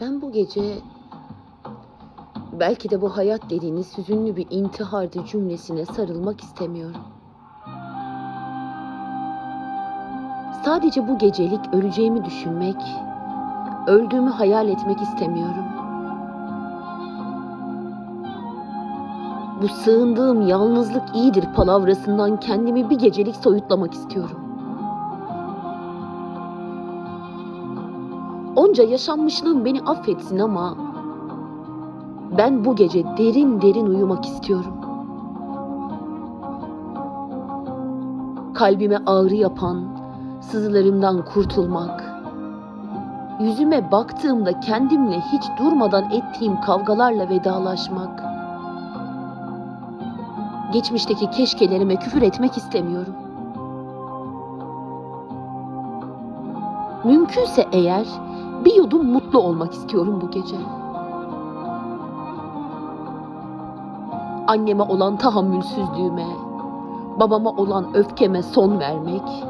Ben bu gece belki de bu hayat dediğiniz hüzünlü bir intihardı cümlesine sarılmak istemiyorum. Sadece bu gecelik öleceğimi düşünmek, öldüğümü hayal etmek istemiyorum. Bu sığındığım yalnızlık iyidir palavrasından kendimi bir gecelik soyutlamak istiyorum. Onca yaşanmışlığım beni affetsin ama ben bu gece derin derin uyumak istiyorum. Kalbime ağrı yapan sızılarımdan kurtulmak, yüzüme baktığımda kendimle hiç durmadan ettiğim kavgalarla vedalaşmak, geçmişteki keşkelerime küfür etmek istemiyorum. Mümkünse eğer bir yudum mutlu olmak istiyorum bu gece. Anneme olan tahammülsüzlüğüme, babama olan öfkeme son vermek.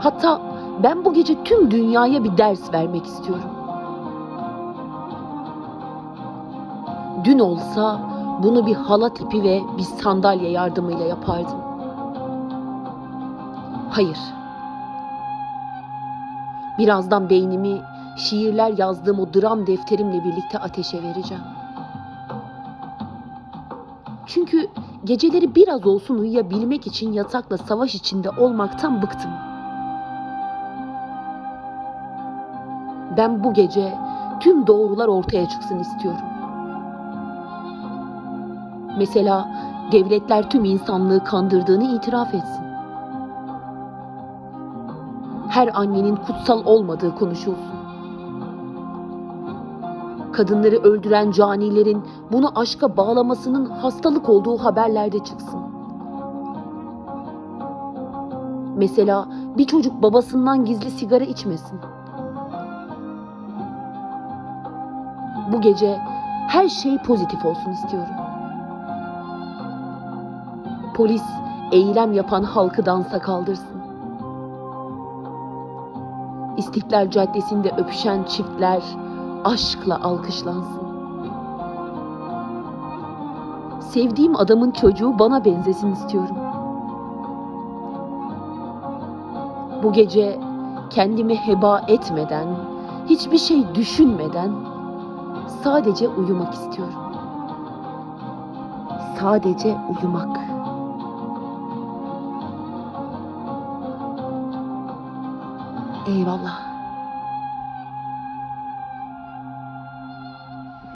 Hatta ben bu gece tüm dünyaya bir ders vermek istiyorum. Dün olsa bunu bir hala tipi ve bir sandalye yardımıyla yapardım. Hayır. Birazdan beynimi şiirler yazdığım o dram defterimle birlikte ateşe vereceğim. Çünkü geceleri biraz olsun uyuyabilmek için yatakla savaş içinde olmaktan bıktım. Ben bu gece tüm doğrular ortaya çıksın istiyorum. Mesela devletler tüm insanlığı kandırdığını itiraf etsin. Her annenin kutsal olmadığı konuşulsun. Kadınları öldüren canilerin bunu aşka bağlamasının hastalık olduğu haberlerde çıksın. Mesela bir çocuk babasından gizli sigara içmesin. Bu gece her şey pozitif olsun istiyorum. Polis eylem yapan halkı dansa kaldırsın. İstiklal Caddesi'nde öpüşen çiftler aşkla alkışlansın. Sevdiğim adamın çocuğu bana benzesin istiyorum. Bu gece kendimi heba etmeden, hiçbir şey düşünmeden sadece uyumak istiyorum. Sadece uyumak. Eyvallah.